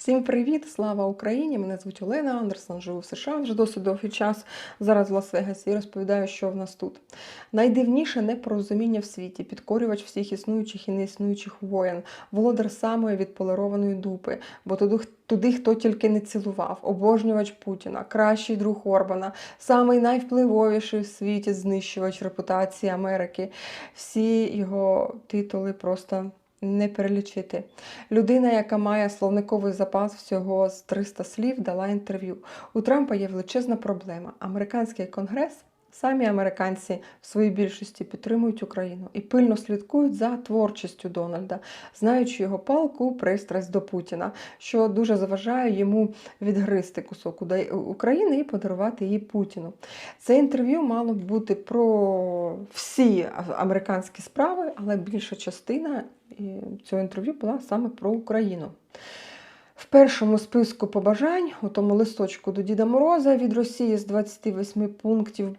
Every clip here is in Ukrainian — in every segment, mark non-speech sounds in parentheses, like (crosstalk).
Всім привіт! Слава Україні! Мене звуть Олена Андерсон, живу в США вже досить довгий час. Зараз в Лас-Вегасі і розповідаю, що в нас тут. Найдивніше непорозуміння в світі, підкорювач всіх існуючих і неіснуючих воєн, володар самої відполированої дупи, бо туди, туди хто тільки не цілував, обожнювач Путіна, кращий друг Орбана, самий найвпливовіший в світі знищувач репутації Америки. Всі його титули просто не перелічити. Людина, яка має словниковий запас всього з 300 слів, дала інтерв'ю. У Трампа є величезна проблема. Американський конгрес. Самі американці в своїй більшості підтримують Україну і пильно слідкують за творчістю Дональда, знаючи його палку пристрасть до Путіна, що дуже заважає йому відгризти кусок України і подарувати її Путіну. Це інтерв'ю мало б бути про всі американські справи, але більша частина цього інтерв'ю була саме про Україну. В першому списку побажань, у тому листочку до Діда Мороза від Росії з 28 пунктів,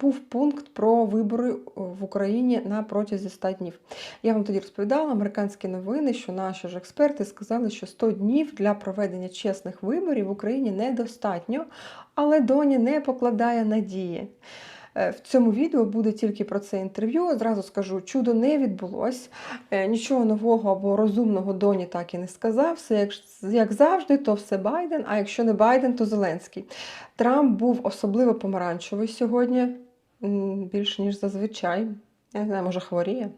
був пункт про вибори в Україні на протязі 100 днів. Я вам тоді розповідала американські новини, що наші ж експерти сказали, що 100 днів для проведення чесних виборів в Україні недостатньо, але доні не покладає надії. Е, в цьому відео буде тільки про це інтерв'ю. Зразу скажу, чудо не відбулось. Е, нічого нового або розумного доні так і не сказав. Все як, як завжди, то все Байден. А якщо не Байден, то Зеленський. Трамп був особливо помаранчевий сьогодні, більше ніж зазвичай. Я не знаю, може хворіє.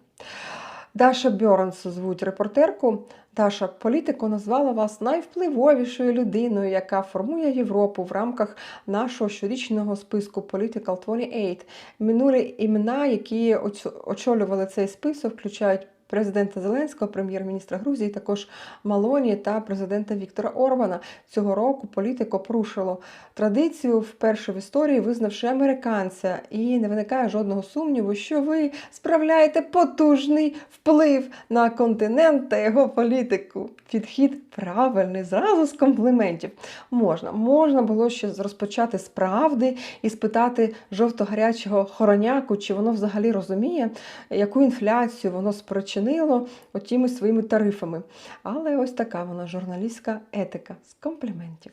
Даша Бьорнс звуть репортерку. Даша політико назвала вас найвпливовішою людиною, яка формує Європу в рамках нашого щорічного списку Political 28. Минулі імена, які очолювали цей список, включають президента Зеленського, прем'єр-міністра Грузії, також Малоні та президента Віктора Орбана. Цього року політико порушило традицію вперше в історії, визнавши американця, і не виникає жодного сумніву, що ви справляєте потужний вплив на континент та його політику. Підхід правильний, зразу з компліментів. Можна, можна було ще розпочати з правди і спитати жовто-гарячого хороняку, чи воно взагалі розуміє, яку інфляцію воно спричинило спричинило отіми своїми тарифами. Але ось така вона журналістська етика з компліментів.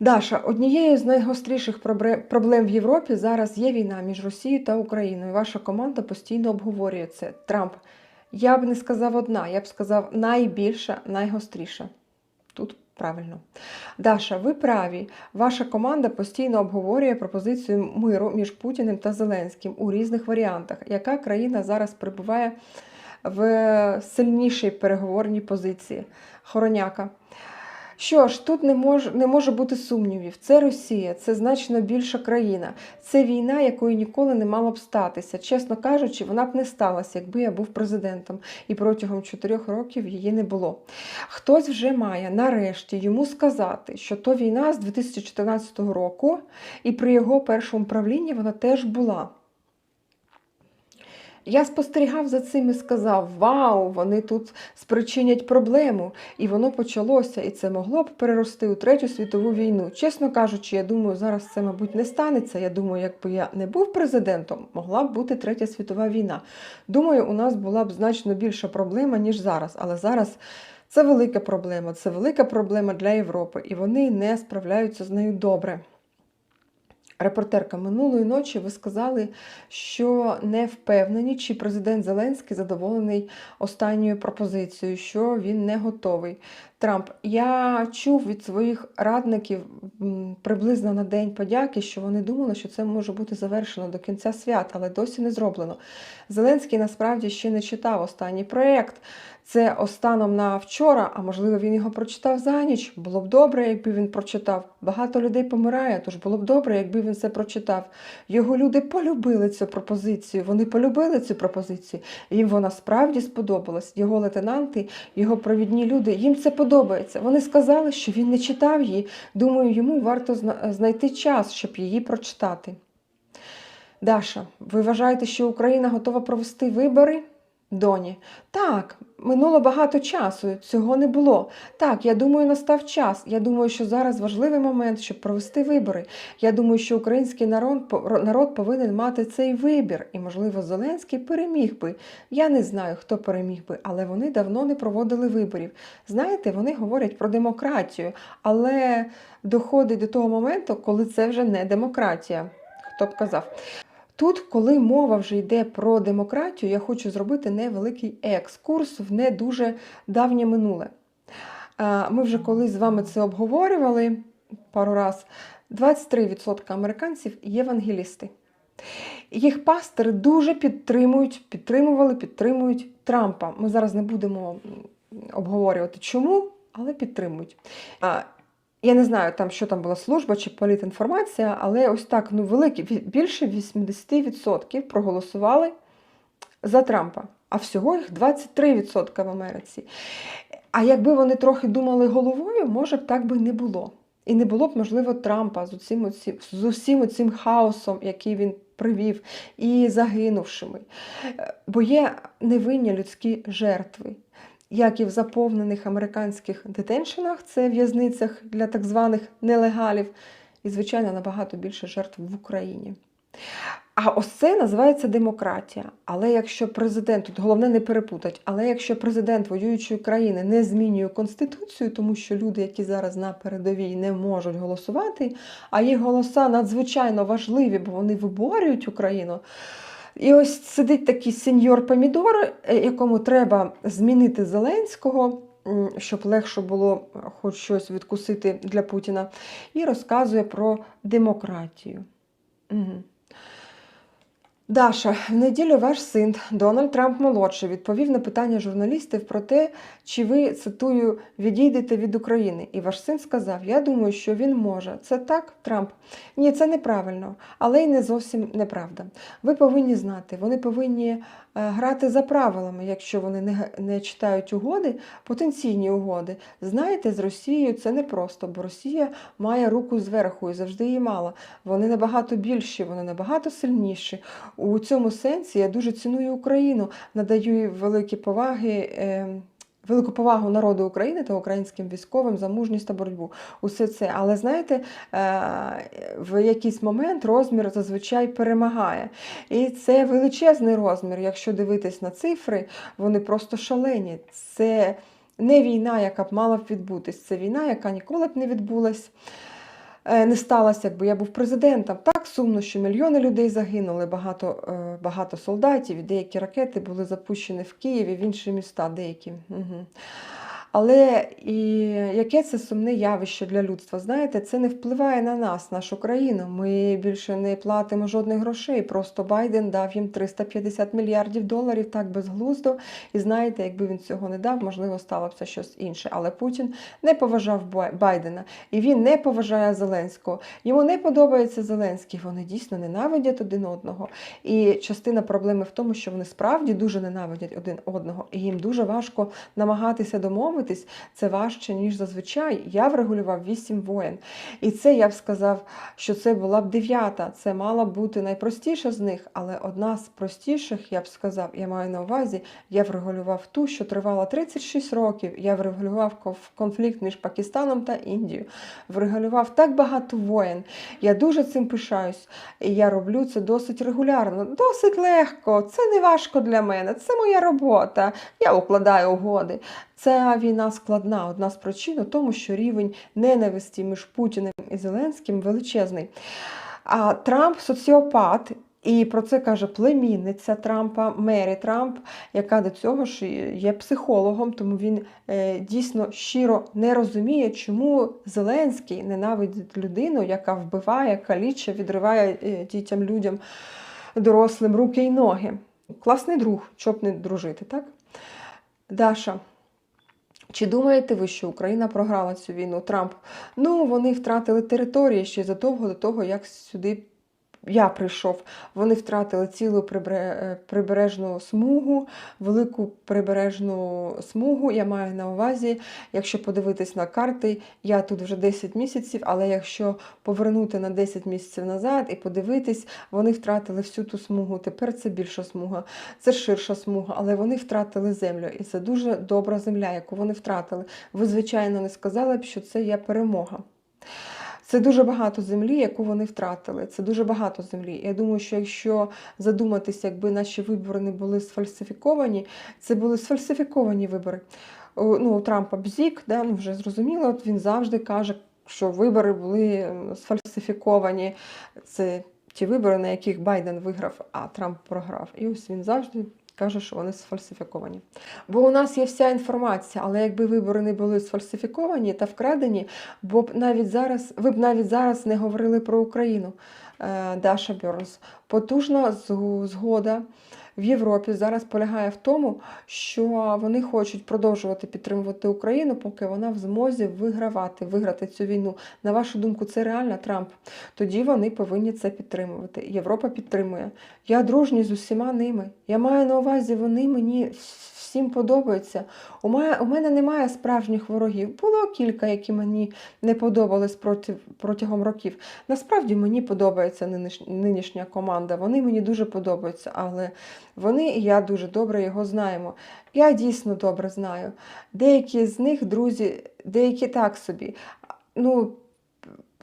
Даша, однією з найгостріших проблем в Європі зараз є війна між Росією та Україною. Ваша команда постійно обговорює це. Трамп. Я б не сказав одна, я б сказав найбільша, найгостріша. Тут правильно. Даша, ви праві. Ваша команда постійно обговорює пропозицію миру між Путіним та Зеленським у різних варіантах. Яка країна зараз перебуває в сильнішій переговорній позиції. Хороняка. Що ж, тут не може не може бути сумнівів. Це Росія, це значно більша країна. Це війна, якої ніколи не мала б статися. Чесно кажучи, вона б не сталася, якби я був президентом, і протягом чотирьох років її не було. Хтось вже має нарешті йому сказати, що то війна з 2014 року, і при його першому правлінні вона теж була. Я спостерігав за цим і сказав: Вау, вони тут спричинять проблему. І воно почалося, і це могло б перерости у Третю світову війну. Чесно кажучи, я думаю, зараз це, мабуть, не станеться. Я думаю, якби я не був президентом, могла б бути Третя світова війна. Думаю, у нас була б значно більша проблема, ніж зараз. Але зараз. Це велика проблема, це велика проблема для Європи, і вони не справляються з нею добре. Репортерка минулої ночі ви сказали, що не впевнені, чи президент Зеленський задоволений останньою пропозицією, що він не готовий. Трамп, я чув від своїх радників приблизно на день подяки, що вони думали, що це може бути завершено до кінця свят, але досі не зроблено. Зеленський насправді ще не читав останній проєкт. Це останом на вчора, а можливо, він його прочитав за ніч. Було б добре, якби він прочитав. Багато людей помирає, тож було б добре, якби він це прочитав. Його люди полюбили цю пропозицію. Вони полюбили цю пропозицію. Їм вона справді сподобалась. Його лейтенанти, його провідні люди, їм це подобається. Вони сказали, що він не читав її. Думаю, йому варто знайти час, щоб її прочитати. Даша, ви вважаєте, що Україна готова провести вибори? Доні, так, минуло багато часу, цього не було. Так, я думаю, настав час. Я думаю, що зараз важливий момент, щоб провести вибори. Я думаю, що український народ, народ повинен мати цей вибір. І, можливо, Зеленський переміг би. Я не знаю, хто переміг би, але вони давно не проводили виборів. Знаєте, вони говорять про демократію, але доходить до того моменту, коли це вже не демократія. Хто б казав? Тут, коли мова вже йде про демократію, я хочу зробити невеликий екскурс в не дуже давнє минуле. Ми вже колись з вами це обговорювали пару раз. 23% американців євангелісти. Їх пастори дуже підтримують, підтримували, підтримують Трампа. Ми зараз не будемо обговорювати чому, але підтримують. Я не знаю, там, що там була служба чи політінформація, але ось так ну, великі, більше 80% проголосували за Трампа, а всього їх 23% в Америці. А якби вони трохи думали головою, може б так би не було. І не було б, можливо, Трампа з усім оцім, з усім оцим хаосом, який він привів, і загинувшими. Бо є невинні людські жертви як і в заповнених американських детеншенах, це в'язницях для так званих нелегалів, і, звичайно, набагато більше жертв в Україні. А ось це називається демократія. Але якщо президент, тут головне не перепутать, але якщо президент воюючої країни не змінює конституцію, тому що люди, які зараз на передовій не можуть голосувати, а їх голоса надзвичайно важливі, бо вони виборюють Україну. І ось сидить такий сеньор Помідор, е, якому треба змінити Зеленського, щоб легше було хоч щось відкусити для Путіна, і розказує про демократію. Угу. Даша, в неділю ваш син Дональд Трамп молодший відповів на питання журналістів про те, чи ви цитую відійдете від України. І ваш син сказав: Я думаю, що він може. Це так, Трамп? Ні, це неправильно, але й не зовсім неправда. Ви повинні знати, вони повинні Е, грати за правилами, якщо вони не не читають угоди, потенційні угоди. Знаєте, з Росією це непросто, бо Росія має руку зверху і завжди її мала. Вони набагато більші, вони набагато сильніші. У цьому сенсі я дуже ціную Україну, надаю великі поваги. Ем, велику повагу народу України та українським військовим за мужність та боротьбу. Усе це. Але знаєте, е, в якийсь момент розмір зазвичай перемагає. І це величезний розмір. Якщо дивитись на цифри, вони просто шалені. Це не війна, яка б мала б відбутись. Це війна, яка ніколи б не відбулась. Е, не сталося, якби я був президентом. Так сумно, що мільйони людей загинули, багато е, багато солдатів, деякі ракети були запущені в Києві, в інші міста, деякі. Угу. Але і яке це сумне явище для людства? Знаєте, це не впливає на нас, нашу країну. Ми більше не платимо жодних грошей. Просто Байден дав їм 350 мільярдів доларів так безглуздо. І знаєте, якби він цього не дав, можливо, сталося щось інше. Але Путін не поважав Байдена і він не поважає Зеленського. Йому не подобається Зеленський. Вони дійсно ненавидять один одного. І частина проблеми в тому, що вони справді дуже ненавидять один одного, і їм дуже важко намагатися домовитися домовитись, це важче, ніж зазвичай. Я врегулював вісім воєн. І це я б сказав, що це була б дев'ята. Це мала бути найпростіша з них, але одна з простіших, я б сказав, я маю на увазі, я врегулював ту, що тривала 36 років. Я врегулював конфлікт між Пакистаном та Індією. Врегулював так багато воєн. Я дуже цим пишаюсь. І я роблю це досить регулярно, досить легко. Це не важко для мене. Це моя робота. Я укладаю угоди. Ця війна складна. Одна з причин у тому, що рівень ненависті між Путіним і Зеленським величезний. А Трамп соціопат. І про це каже племінниця Трампа, Мері Трамп, яка до цього ж є психологом, тому він е, дійсно щиро не розуміє, чому Зеленський ненавидить людину, яка вбиває, каліче, відриває е, дітям, людям, дорослим руки й ноги. Класний друг, щоб не дружити, так? Даша. Чи думаєте ви, що Україна програла цю війну? Трамп? Ну, вони втратили території ще задовго до того, як сюди я прийшов, вони втратили цілу е, прибережну смугу, велику прибережну смугу. Я маю на увазі, якщо подивитись на карти, я тут вже 10 місяців, але якщо повернути на 10 місяців назад і подивитись, вони втратили всю ту смугу. Тепер це більша смуга, це ширша смуга, але вони втратили землю. І це дуже добра земля, яку вони втратили. Ви, звичайно, не сказали б, що це є перемога. Це дуже багато землі, яку вони втратили. Це дуже багато землі. Я думаю, що якщо задуматися, якби наші вибори не були сфальсифіковані, це були сфальсифіковані вибори. Ну, Трампа бзік, да, ну вже зрозуміло, от він завжди каже, що вибори були сфальсифіковані. Це ті вибори, на яких Байден виграв, а Трамп програв. І ось він завжди каже, що вони сфальсифіковані. Бо у нас є вся інформація, але якби вибори не були сфальсифіковані та вкрадені, бо б навіть зараз ви б навіть зараз не говорили про Україну. Е, Даша Бьорнс. Потужна згода в Європі зараз полягає в тому, що вони хочуть продовжувати підтримувати Україну, поки вона в змозі вигравати, виграти цю війну. На вашу думку, це реально Трамп? Тоді вони повинні це підтримувати. Європа підтримує. Я дружній з усіма ними. Я маю на увазі, вони мені всім подобаються. У мене, у мене немає справжніх ворогів. Було кілька, які мені не подобались проти, протягом років. Насправді мені подобається нинішня команда. Вони мені дуже подобаються, але вони і я дуже добре його знаємо. Я дійсно добре знаю. Деякі з них друзі, деякі так собі. Ну,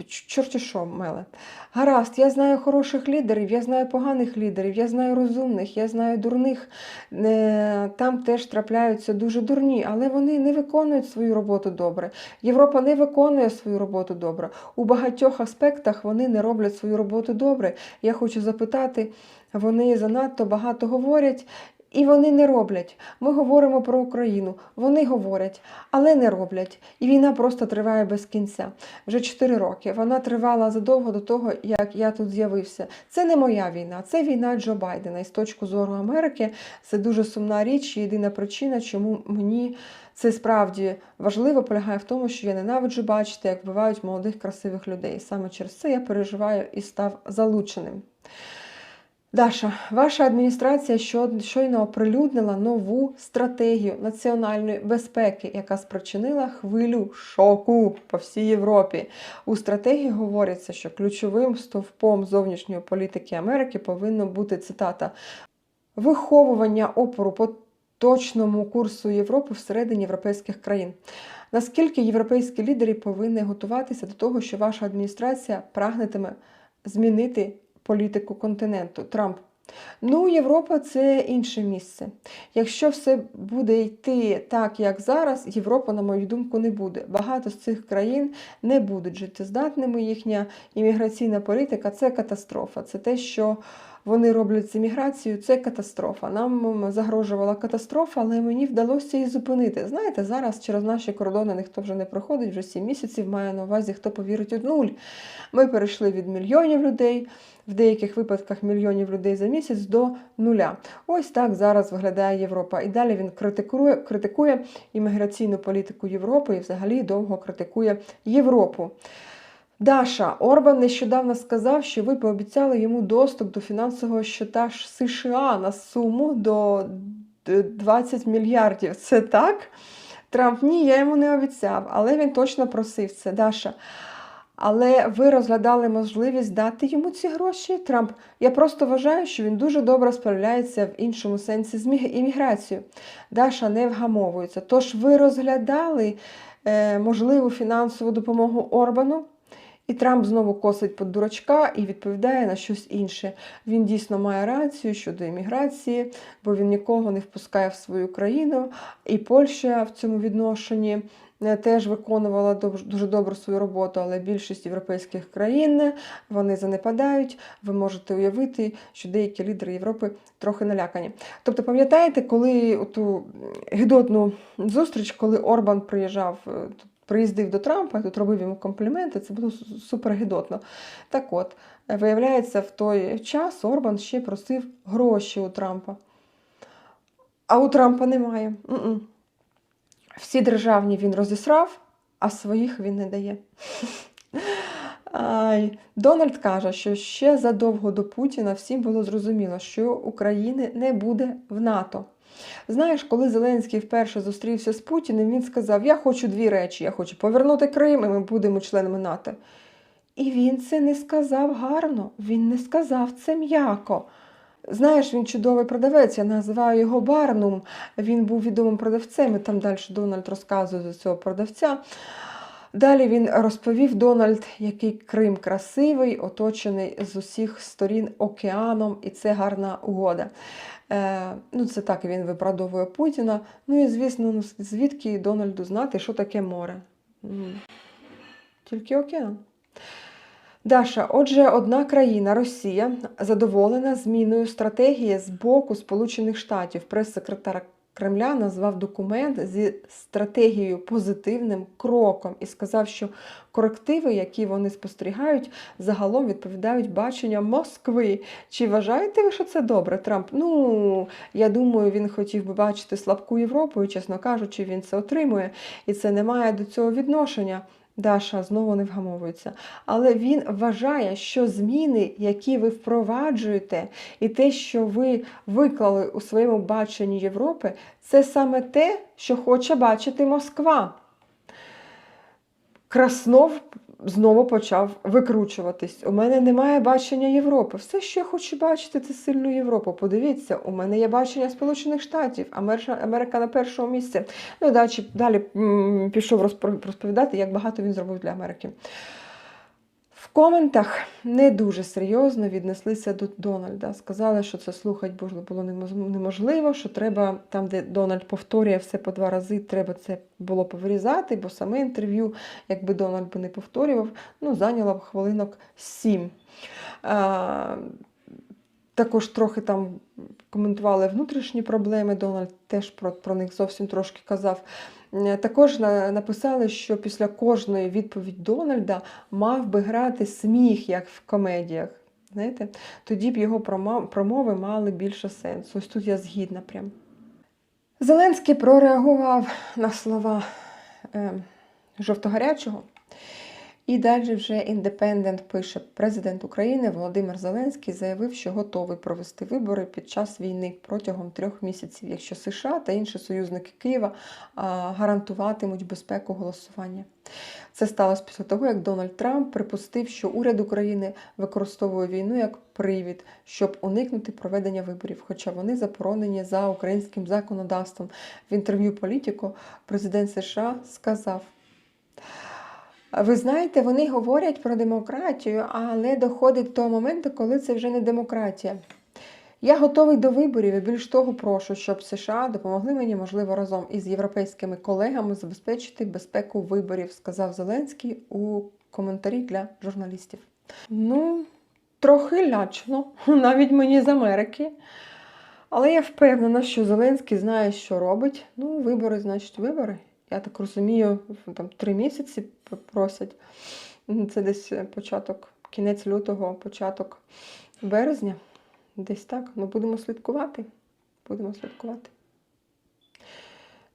чорті що, Меле. Гаразд, я знаю хороших лідерів, я знаю поганих лідерів, я знаю розумних, я знаю дурних. Е, Там теж трапляються дуже дурні, але вони не виконують свою роботу добре. Європа не виконує свою роботу добре. У багатьох аспектах вони не роблять свою роботу добре. Я хочу запитати, вони занадто багато говорять. І вони не роблять. Ми говоримо про Україну. Вони говорять, але не роблять. І війна просто триває без кінця. Вже 4 роки. Вона тривала задовго до того, як я тут з'явився. Це не моя війна, це війна Джо Байдена. І з точки зору Америки це дуже сумна річ. Єдина причина, чому мені це справді важливо, полягає в тому, що я ненавиджу бачити, як вбивають молодих красивих людей. Саме через це я переживаю і став залученим. Даша, ваша адміністрація щойно оприлюднила нову стратегію національної безпеки, яка спричинила хвилю шоку по всій Європі. У стратегії говориться, що ключовим стовпом зовнішньої політики Америки повинно бути цитата виховування опору по точному курсу Європи всередині європейських країн. Наскільки європейські лідери повинні готуватися до того, що ваша адміністрація прагнетиме змінити політику континенту Трамп? Ну, Європа це інше місце. Якщо все буде йти так, як зараз, Європа, на мою думку, не буде. Багато з цих країн не будуть життєздатними. Їхня імміграційна політика це катастрофа. Це те, що вони роблять з імміграцією, це катастрофа. Нам загрожувала катастрофа, але мені вдалося її зупинити. Знаєте, зараз через наші кордони ніхто вже не проходить, вже 7 місяців маю на увазі, хто повірить у нуль. Ми перейшли від мільйонів людей, в деяких випадках мільйонів людей за місяць до нуля. Ось так зараз виглядає Європа. І далі він критикує, критикує імміграційну політику Європи і взагалі довго критикує Європу. Даша, Орбан нещодавно сказав, що ви пообіцяли йому доступ до фінансового щита США на суму до 20 мільярдів. Це так? Трамп, ні, я йому не обіцяв, але він точно просив це. Даша. Але ви розглядали можливість дати йому ці гроші? Трамп, я просто вважаю, що він дуже добре справляється в іншому сенсі з імміграцією. Даша не вгамовується. Тож ви розглядали е, можливу фінансову допомогу Орбану? І Трамп знову косить під дурачка і відповідає на щось інше. Він дійсно має рацію щодо імміграції, бо він нікого не впускає в свою країну. І Польща в цьому відношенні е, теж виконувала дуже добру свою роботу, але більшість європейських країн вони занепадають. Ви можете уявити, що деякі лідери Європи трохи налякані. Тобто, пам'ятаєте, коли ту гідотну зустріч, коли Орбан приїжджав е, приїздив до Трампа, тут робив йому компліменти, це було су- супер гидотно. Так от, е, виявляється, в той час Орбан ще просив гроші у Трампа. А у Трампа немає. М-м. Всі державні він розісрав, а своїх він не дає. Дональд каже, що ще задовго до Путіна всім було зрозуміло, що України не буде в НАТО. Знаєш, коли Зеленський вперше зустрівся з Путіним, він сказав: Я хочу дві речі: я хочу повернути Крим, і ми будемо членами НАТО. І він це не сказав гарно, він не сказав це м'яко. Знаєш, він чудовий продавець, я називаю його Барнум. Він був відомим продавцем, і там далі Дональд розказує за цього продавця. Далі він розповів Дональд, який Крим красивий, оточений з усіх сторін океаном, і це гарна угода. Е, ну, Це так він виправдовує Путіна. Ну і звісно, ну, звідки Дональду знати, що таке море? Тільки океан. Даша, отже, одна країна, Росія, задоволена зміною стратегії з боку Сполучених Штатів. Прес-секретар Кремля назвав документ зі стратегією позитивним кроком і сказав, що корективи, які вони спостерігають, загалом відповідають баченням Москви. Чи вважаєте ви, що це добре? Трамп? Ну, я думаю, він хотів би бачити слабку Європу, і, чесно кажучи, він це отримує, і це не має до цього відношення. Даша знову не вгамовується. Але він вважає, що зміни, які ви впроваджуєте, і те, що ви виклали у своєму баченні Європи, це саме те, що хоче бачити Москва. Краснов знову почав викручуватись. У мене немає бачення Європи. Все, що я хочу бачити, це сильну Європу. Подивіться, у мене є бачення Сполучених Штатів, Америка, на першому місці. Ну далі, далі пішов розповідати, як багато він зробив для Америки. В коментах не дуже серйозно віднеслися до Дональда. Сказали, що це слухати було- неможливо, що треба там, де Дональд повторює все по два рази, треба це було повирізати, бо саме інтерв'ю, якби Дональд би не повторював, ну, зайняло б хвилинок сім. Також трохи там коментували внутрішні проблеми. Дональд теж про, про них зовсім трошки казав. Е, Також на- написали, що після кожної відповіді Дональда мав би грати сміх, як в комедіях. Знаєте? Тоді б його промови мали більше сенсу. Ось тут я згідна прям. Зеленський прореагував на слова е, жовтогарячого. І далі вже індепендент пише: президент України Володимир Зеленський заявив, що готовий провести вибори під час війни протягом трьох місяців, якщо США та інші союзники Києва гарантуватимуть безпеку голосування. Це сталося після того, як Дональд Трамп припустив, що уряд України використовує війну як привід, щоб уникнути проведення виборів, хоча вони заборонені за українським законодавством. В інтерв'ю політику президент США сказав. Ви знаєте, вони говорять про демократію, але доходить до моменту, коли це вже не демократія. Я готовий до виборів і більш того прошу, щоб США допомогли мені, можливо, разом із європейськими колегами забезпечити безпеку виборів, сказав Зеленський у коментарі для журналістів. Ну, трохи лячно, (laughs) навіть мені з Америки. Але я впевнена, що Зеленський знає, що робить. Ну, вибори, значить, вибори. Я так розумію, там три місяці просять. Це десь початок, кінець лютого, початок березня. Десь так. Ну, будемо слідкувати. Будемо слідкувати.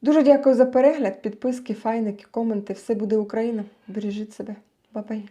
Дуже дякую за перегляд, підписки, файники, коменти. Все буде Україна. Бережіть себе. Бабай.